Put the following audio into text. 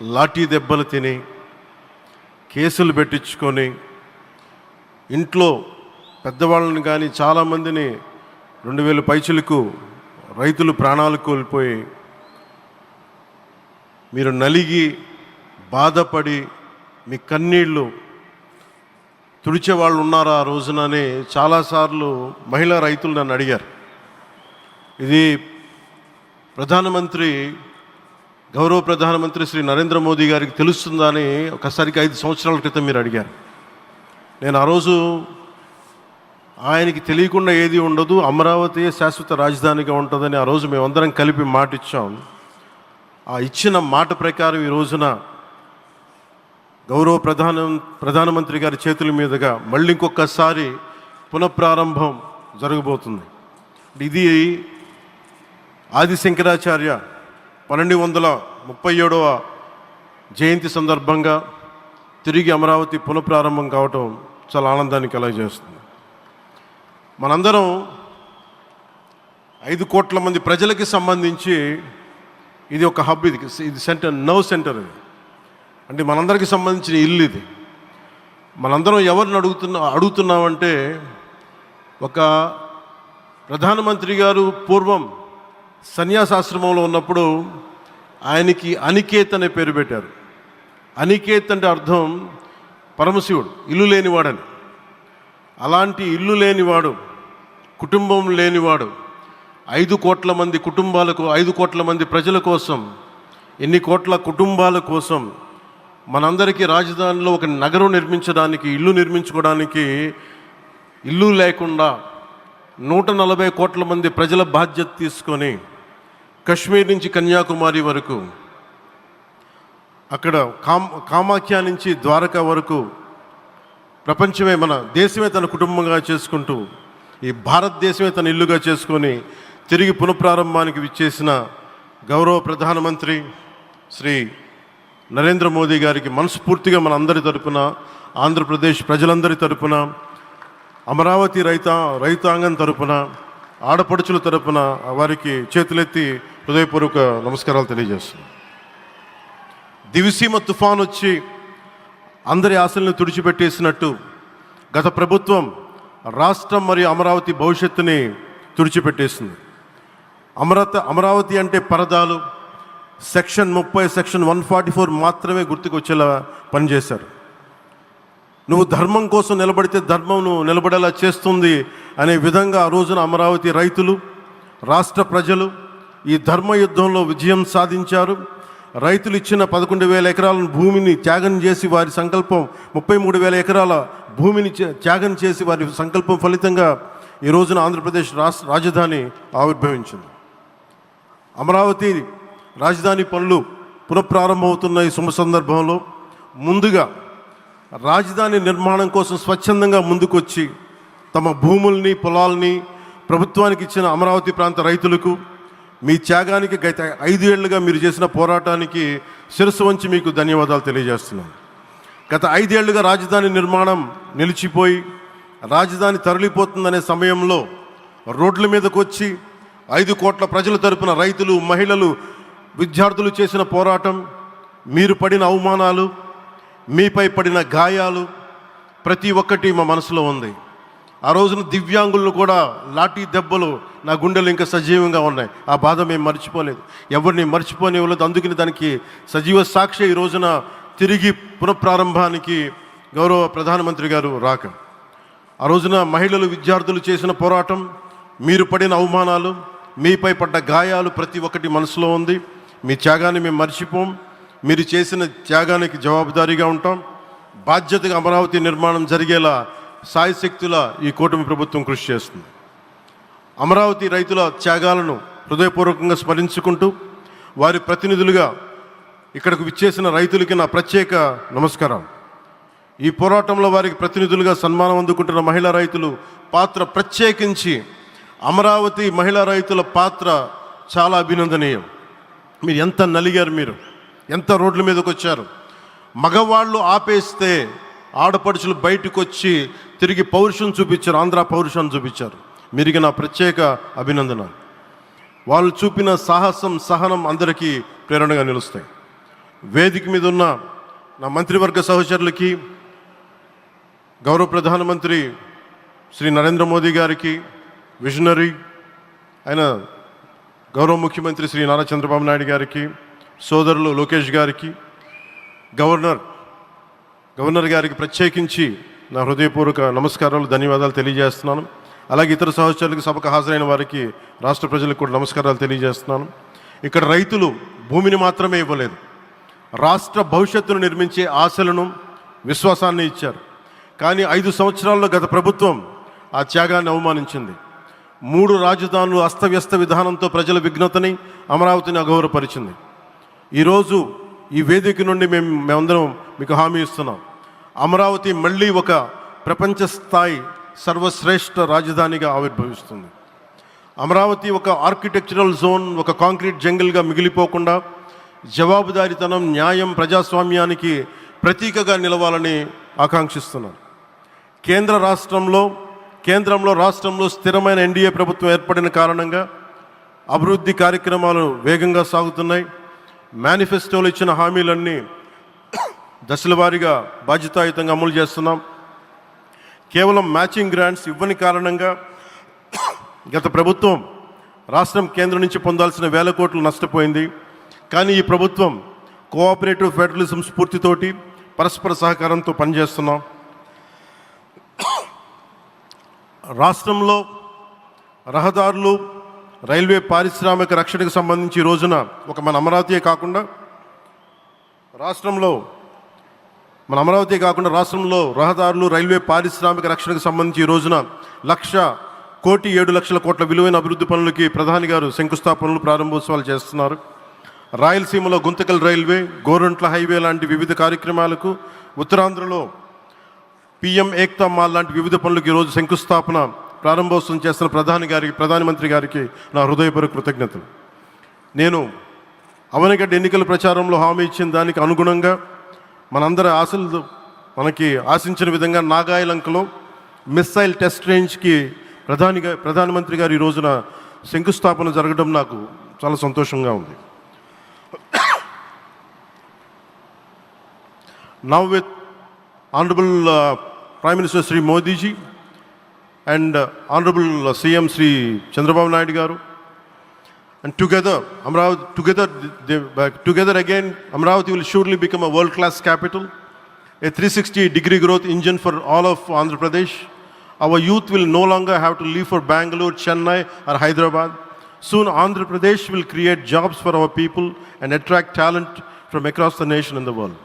లాఠీ దెబ్బలు తిని కేసులు పెట్టించుకొని ఇంట్లో పెద్దవాళ్ళని కానీ చాలామందిని రెండు వేల పైచులకు రైతులు ప్రాణాలు కోల్పోయి మీరు నలిగి బాధపడి మీ కన్నీళ్ళు తుడిచే వాళ్ళు ఉన్నారా ఆ రోజుననే చాలాసార్లు మహిళా రైతులు నన్ను అడిగారు. ఇది ప్రధానమంత్రి గౌరవ ప్రధానమంత్రి శ్రీ నరేంద్ర మోదీ గారికి తెలుస్తుందా అని ఒకసారికి ఐదు సంవత్సరాల క్రితం మీరు అడిగారు. నేను ఆ రోజు ఆయనకి తెలియకుండా ఏది ఉండదు అమరావతి శాశ్వత రాజధానిగా ఉంటుందని ఆ రోజు మేమందరం కలిపి మాట ఇచ్చాం. ఆ ఇచ్చిన మాట ప్రకారం ఈ రోజున గౌరవ ప్రధాన ప్రధానమంత్రి గారి చేతుల మీదుగా మళ్ళీ ఇంకొకసారి పునఃప్రారంభం జరగబోతుంది. ఇది ఆది శంకరాచార్య పన్నెండు వందల ముప్పై ఏడవ జయంతి సందర్భంగా తిరిగి అమరావతి పునఃప్రారంభం కావటం చాలా ఆనందాన్ని కలగజేస్తుంది. మనందరం ఐదు కోట్ల మంది ప్రజలకి సంబంధించి ఇది ఒక హబ్ ఇది ఇది సెంటర్ నవ్ సెంటర్ ఇది. అంటే మనందరికీ సంబంధించిన ఇల్లు ఇది. మనందరం ఎవరిని అడుగుతున్నా అడుగుతున్నామంటే ఒక ప్రధానమంత్రి గారు పూర్వం సన్యాసాశ్రమంలో ఉన్నప్పుడు ఆయనకి అనికేత్ అనే పేరు పెట్టారు. అనికేత్ అంటే అర్థం పరమశివుడు ఇల్లు లేనివాడని. అలాంటి ఇల్లు లేనివాడు కుటుంబం లేనివాడు ఐదు కోట్ల మంది కుటుంబాలకు ఐదు కోట్ల మంది ప్రజల కోసం ఎన్ని కోట్ల కుటుంబాల కోసం మనందరికీ రాజధానిలో ఒక నగరం నిర్మించడానికి ఇల్లు నిర్మించుకోవడానికి ఇల్లు లేకుండా నూట నలభై కోట్ల మంది ప్రజల బాధ్యత తీసుకొని కశ్మీర్ నుంచి కన్యాకుమారి వరకు అక్కడ కామ్ కామాఖ్య నుంచి ద్వారకా వరకు ప్రపంచమే మన దేశమే తన కుటుంబంగా చేసుకుంటూ ఈ భారతదేశమే తన ఇల్లుగా చేసుకొని తిరిగి పునఃప్రారంభానికి విచ్చేసిన గౌరవ ప్రధానమంత్రి శ్రీ నరేంద్ర మోదీ గారికి మనస్ఫూర్తిగా మన అందరి తరపున ఆంధ్రప్రదేశ్ ప్రజలందరి తరపున అమరావతి రైతా రైతాంగం తరపున ఆడపడుచుల తరపున వారికి చేతులెత్తి హృదయపూర్వక నమస్కారాలు తెలియజేస్తున్నాను. దివిసీమ తుఫాన్ వచ్చి అందరి ఆశలను తుడిచిపెట్టేసినట్టు గత ప్రభుత్వం రాష్ట్రం మరియు అమరావతి భవిష్యత్తుని తుడిచిపెట్టేసింది. అమరత అమరావతి అంటే పరదాలు సెక్షన్ ముప్పై సెక్షన్ వన్ ఫార్టీ ఫోర్ మాత్రమే గుర్తుకొచ్చేలా పనిచేశారు. నువ్వు ధర్మం కోసం నిలబడితే ధర్మం నువ్వు నిలబడేలా చేస్తుంది అనే విధంగా ఆ రోజున అమరావతి రైతులు రాష్ట్ర ప్రజలు ఈ ధర్మ యుద్ధంలో విజయం సాధించారు. రైతులు ఇచ్చిన పదకొండు వేల ఎకరాల భూమిని త్యాగం చేసి వారి సంకల్పం ముప్పై మూడు వేల ఎకరాల భూమిని త్యాగం చేసి వారి సంకల్పం ఫలితంగా ఈ రోజున ఆంధ్రప్రదేశ్ రాష్ట్ర రాజధాని ఆవిర్భవించింది. అమరావతి రాజధాని పనులు పునఃప్రారంభమవుతున్న ఈ శుభ సందర్భంలో ముందుగా రాజధాని నిర్మాణం కోసం స్వచ్ఛందంగా ముందుకొచ్చి తమ భూముల్ని పొలాల్ని ప్రభుత్వానికి ఇచ్చిన అమరావతి ప్రాంత రైతులకు మీ త్యాగానికి గత ఐదు ఏళ్ళుగా మీరు చేసిన పోరాటానికి శిరస్సు వంచి మీకు ధన్యవాదాలు తెలియజేస్తున్నాను. గత ఐదేళ్ళుగా రాజధాని నిర్మాణం నిలిచిపోయి రాజధాని తరలిపోతుందనే సమయంలో రోడ్ల మీదకు వచ్చి ఐదు కోట్ల ప్రజల తరపున రైతులు మహిళలు విద్యార్థులు చేసిన పోరాటం మీరు పడిన అవమానాలు మీపై పడిన గాయాలు ప్రతి ఒక్కటి మా మనసులో ఉంది. ఆ రోజున దివ్యాంగులను కూడా లాఠీ దెబ్బలు నా గుండెలు ఇంకా సజీవంగా ఉన్నాయి. ఆ బాధ మేము మర్చిపోలేదు. ఎవరిని మర్చిపోనివ్వలేదు. అందుకని దానికి సజీవ సాక్షి ఈ రోజున తిరిగి పునఃప్రారంభానికి గౌరవ ప్రధానమంత్రి గారు రాక. ఆ రోజున మహిళలు విద్యార్థులు చేసిన పోరాటం మీరు పడిన అవమానాలు మీపై పడ్డ గాయాలు ప్రతి ఒక్కటి మనసులో ఉంది. మీ త్యాగాన్ని మేము మర్చిపోం. మీరు చేసిన త్యాగానికి జవాబుదారీగా ఉంటాం. బాధ్యతగా అమరావతి నిర్మాణం జరిగేలా సాయశక్తుల ఈ కూటమి ప్రభుత్వం కృషి చేస్తుంది. అమరావతి రైతుల త్యాగాలను హృదయపూర్వకంగా స్మరించుకుంటూ వారి ప్రతినిధులుగా ఇక్కడకు విచ్చేసిన రైతులకి నా ప్రత్యేక నమస్కారం. ఈ పోరాటంలో వారికి ప్రతినిధులుగా సన్మానం అందుకుంటున్న మహిళా రైతులు పాత్ర ప్రత్యేకించి అమరావతి మహిళా రైతుల పాత్ర చాలా అభినందనీయం. మీరు ఎంత నలిగారు మీరు ఎంత రోడ్ల మీదకి వచ్చారు. మగవాళ్ళు ఆపేస్తే ఆడపడుచులు బయటకు వచ్చి తిరిగి పౌరుషం చూపించారు ఆంధ్ర పౌరుషాన్ని చూపించారు. మీరికి నా ప్రత్యేక అభినందన వాళ్ళు చూపిన సాహసం సహనం అందరికీ ప్రేరణగా నిలుస్తాయి. వేదిక మీద ఉన్న నా మంత్రివర్గ సహచరులకి గౌరవ ప్రధానమంత్రి శ్రీ నరేంద్ర మోదీ గారికి విజనరీ అయిన గౌరవ ముఖ్యమంత్రి శ్రీ నారా చంద్రబాబు నాయుడు గారికి సోదరులు లోకేష్ గారికి గవర్నర్ గవర్నర్ గారికి ప్రత్యేకించి నా హృదయపూర్వక నమస్కారాలు ధన్యవాదాలు తెలియజేస్తున్నాను. అలాగే ఇతర సహచరులకు సభకు హాజరైన వారికి రాష్ట్ర ప్రజలకు కూడా నమస్కారాలు తెలియజేస్తున్నాను. ఇక్కడ రైతులు భూమిని మాత్రమే ఇవ్వలేదు. రాష్ట్ర భవిష్యత్తును నిర్మించే ఆశలను విశ్వాసాన్ని ఇచ్చారు. కానీ ఐదు సంవత్సరాల్లో గత ప్రభుత్వం ఆ త్యాగాన్ని అవమానించింది. మూడు రాజధానులు అస్తవ్యస్త విధానంతో ప్రజల విఘ్నతని అమరావతిని అగౌరవపరిచింది ఈరోజు ఈ వేదిక నుండి మేము మేమందరం మీకు హామీ ఇస్తున్నాం. అమరావతి మళ్ళీ ఒక ప్రపంచ స్థాయి సర్వశ్రేష్ఠ రాజధానిగా ఆవిర్భవిస్తుంది. అమరావతి ఒక ఆర్కిటెక్చరల్ జోన్ ఒక కాంక్రీట్ జంగిల్గా మిగిలిపోకుండా జవాబుదారీతనం న్యాయం ప్రజాస్వామ్యానికి ప్రతీకగా నిలవాలని ఆకాంక్షిస్తున్నాను కేంద్ర రాష్ట్రంలో కేంద్రంలో రాష్ట్రంలో స్థిరమైన ఎన్డీఏ ప్రభుత్వం ఏర్పడిన కారణంగా అభివృద్ధి కార్యక్రమాలు వేగంగా సాగుతున్నాయి. మేనిఫెస్టోలో ఇచ్చిన హామీలన్నీ దశల వారీగా బాధ్యతాయుతంగా అమలు చేస్తున్నాం. కేవలం మ్యాచింగ్ గ్రాంట్స్ ఇవ్వని కారణంగా గత ప్రభుత్వం రాష్ట్రం కేంద్రం నుంచి పొందాల్సిన వేల కోట్లు నష్టపోయింది. కానీ ఈ ప్రభుత్వం కోఆపరేటివ్ ఫెడరలిజం స్ఫూర్తితోటి పరస్పర సహకారంతో పనిచేస్తున్నాం. రాష్ట్రంలో రహదారులు రైల్వే పారిశ్రామిక రక్షణకు సంబంధించి రోజున ఒక మన అమరావతియే కాకుండా రాష్ట్రంలో మన అమరావతి కాకుండా రాష్ట్రంలో రహదారులు రైల్వే పారిశ్రామిక రక్షణకు సంబంధించి ఈ రోజున లక్ష కోటి ఏడు లక్షల కోట్ల విలువైన అభివృద్ధి పనులకి ప్రధాని గారు శంకుస్థాపనలు ప్రారంభోత్సవాలు చేస్తున్నారు. రాయలసీమలో గుంతకల్ రైల్వే గోరంట్ల హైవే లాంటి వివిధ కార్యక్రమాలకు ఉత్తరాంధ్రలో పిఎం ఏక్తా మాల్ లాంటి వివిధ పనులకు ఈరోజు శంకుస్థాపన ప్రారంభోత్సవం చేస్తున్న ప్రధాని గారికి ప్రధానమంత్రి గారికి నా హృదయపూర్వక కృతజ్ఞతలు. నేను అవనగడ్డ ఎన్నికల ప్రచారంలో హామీ ఇచ్చిన దానికి అనుగుణంగా మనందరి ఆశలు మనకి ఆశించిన విధంగా నాగాయలంకలో మిస్సైల్ టెస్ట్ రేంజ్కి ప్రధానిగా ప్రధానమంత్రి గారు ఈ రోజున శంకుస్థాపన జరగడం నాకు చాలా సంతోషంగా ఉంది. Now with honourable prime minister Shri Modiji and honourable CM Shri Chandrababu Naidu garu And together, Amravati, together, they, uh, together again, Amravati will surely become a world-class capital, a 360-degree growth engine for all of Andhra Pradesh. Our youth will no longer have to leave for Bangalore, Chennai, or Hyderabad. Soon, Andhra Pradesh will create jobs for our people and attract talent from across the nation and the world.